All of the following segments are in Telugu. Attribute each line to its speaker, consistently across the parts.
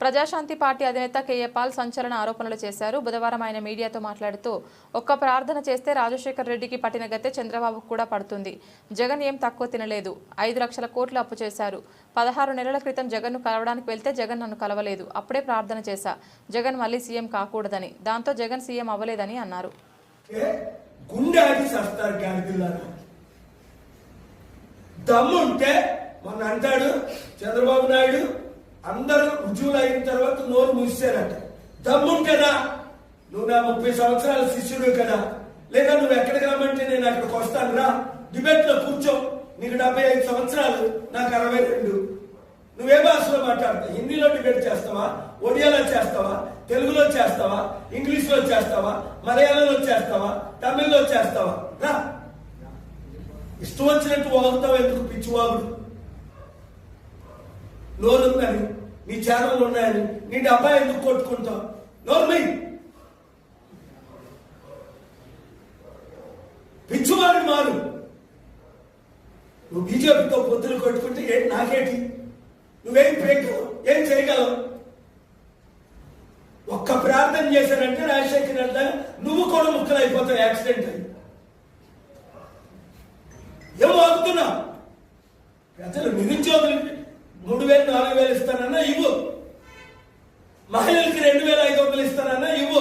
Speaker 1: ప్రజాశాంతి పార్టీ అధినేత కేఏపాల్ సంచలన ఆరోపణలు చేశారు. బుధవారం ఆయన మీడియాతో మాట్లాడుతూ ఒక్క ప్రార్థన చేస్తే రాజశేఖర్ రెడ్డికి పట్టిన గతే చంద్రబాబుకు కూడా పడుతుంది. జగన్ ఏం తక్కువ తినలేదు. ఐదు లక్షల కోట్లు అప్పు చేశారు. పదహారు నెలల క్రితం జగన్ను కలవడానికి వెళ్తే జగన్ నన్ను కలవలేదు. అప్పుడే ప్రార్థన చేశా. జగన్ మళ్ళీ సీఎం కాకూడదని. దాంతో జగన్ సీఎం అవ్వలేదని అన్నారు.
Speaker 2: దమ్ముంటే మొన్న అంటాడు చంద్రబాబు నాయుడు అందరూ రుజువులు అయిన తర్వాత నోరు మూసారట కదా. నువ్వు నా ముప్పై సంవత్సరాల శిష్యుడు కదా. లేదా నువ్వు ఎక్కడికి రమ్మంటే నేను అక్కడికి వస్తాను. రా. డిబేట్లో కూర్చో. నీకు డెబ్బై ఐదు సంవత్సరాలు నాకు అరవై రెండు. నువ్వే భాషలో మాట్లాడతావు? హిందీలో డిబేట్ చేస్తావా? ఒడియాలో చేస్తావా? తెలుగులో చేస్తావా? ఇంగ్లీష్లో చేస్తావా? మలయాళంలో చేస్తావా? తమిళ్ళో చేస్తావా? రా. ఇష్టం వచ్చినట్టు వాగుతావు ఎందుకు పిచ్చివాగుడు? నోరుందని. నీ ఛానల్ ఉన్నాయని. నీ డబ్బా ఎందుకు కొట్టుకుంటావు? నోర్మీ! పిచ్చివాడు మారు. నువ్వు బీజేపీతో పొద్దులు కొట్టుకుంటే ఏంటి నాకేంటి? నువ్వేం పేగలవు ఏం చేయగలవు? ఒక్క ప్రార్థన చేశానంటే రాజశేఖర్ రెడ్డి నువ్వు కూడా ముక్కలు అయిపోతావు యాక్సిడెంట్ అయ్యి. ఏమో అవుతున్నా ప్రజలు నిరుద్యోగులు. మూడు వేలు నాలుగు వేలు ఇస్తానన్నా ఇవ్వు. మహిళలకి రెండు వేల ఐదు వందలు ఇస్తానన్నా ఇవ్వు.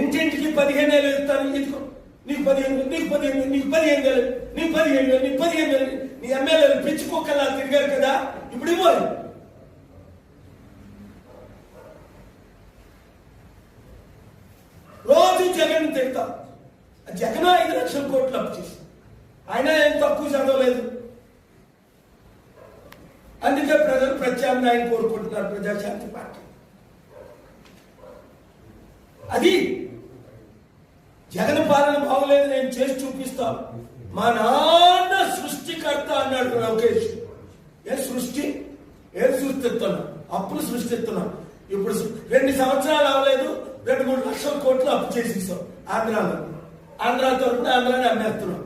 Speaker 2: ఇంటింటికి పదిహేను వేలు ఇస్తాను ఇదిగో నీకు పదిహేను నీకు పదిహేను నీకు పదిహేను వేలు నీకు పదిహేను వేలు నీకు పదిహేను వేలు నీ ఎమ్మెల్యేలు పిచ్చి కుక్కలా తిరిగారు కదా ఇప్పుడు ఇవ్వాలి రోజు జగన్ తిడతా. జగన్ ఐదు లక్షల కోట్లు అప్పు చేసి. ఆయన ఏం తక్కువ చదవలేదు అందుకే ప్రజలు ప్రత్యామ్నాయం కోరుకుంటున్నారు ప్రజాశాంతి పార్టీ. అది జగన్ పాలన బాగోలేదు నేను చేసి చూపిస్తాను మా నాన్న సృష్టికర్త అన్నాడు లోకేష్ ఏ సృష్టి? ఏం సృష్టిస్తున్నాం అప్పులు సృష్టిస్తున్నాం ఇప్పుడు రెండు సంవత్సరాలు అవ్వలేదు రెండు మూడు లక్షల కోట్లు అప్పు చేసేసాం ఆంధ్రాలో. ఆంధ్ర తరపున ఆంధ్రాని అమ్మేస్తున్నాం.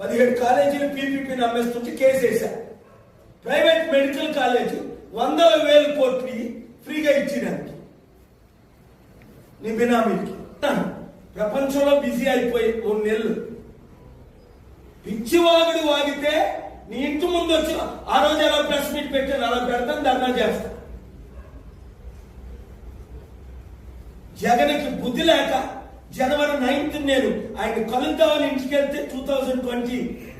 Speaker 2: పదిహేడు కాలేజీలు పీపీపీని అమ్మేస్తుంటే కేసు వేశారు ప్రైవేట్ మెడికల్ కాలేజ్ వందల వేల కోట్లు ఫ్రీగా ఇచ్చినానికి నీ బినామీకి. ప్రపంచంలో బిజీ అయిపోయి మూడు నెలలు. పిచ్చివాగుడు వాగితే నీ ఇంటి ముందు వచ్చి ఆ రోజు ఎలా ప్రెస్ మీట్ పెట్టాను అలా పెడతాను ధర్నా చేస్తా. జగన్కి బుద్ధి లేక జనవరి నైన్త్ నేను ఆయన కలుద్దామని ఇంటికి వెళ్తే టూ థౌజండ్ ట్వంటీ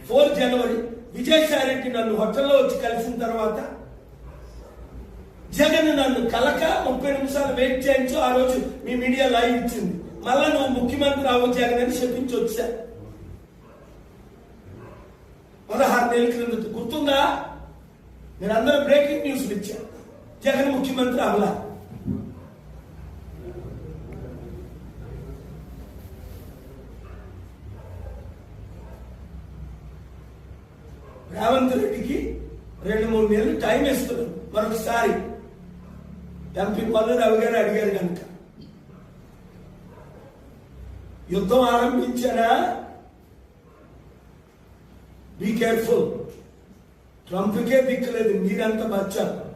Speaker 2: ఫోర్ జనవరి విజయసాయి రెడ్డి నన్ను హోటల్లో వచ్చి కలిసిన తర్వాత జగన్ నన్ను కలక ముప్పై నిమిషాలు వెయిట్ చేయించు ఆ రోజు మీ మీడియా లైవ్ ఇచ్చింది. మళ్ళా నువ్వు ముఖ్యమంత్రి అవ్వ జగన్ అని చెప్పించి వచ్చా. పదహారు నెలల క్రిందట గుర్తుందా? నేను అందరూ బ్రేకింగ్ న్యూస్లు ఇచ్చా. జగన్ ముఖ్యమంత్రి అవలా రేవంత్ రెడ్డికి రెండు మూడు నెలలు టైం ఇస్తున్నారు. మరొకసారి ఎంపీ పనులు రవి గారు అడిగారు కనుక. యుద్ధం ఆరంభించారా? Be careful ట్రంప్కే దిక్కలేదు. మీరంత బచ్చారు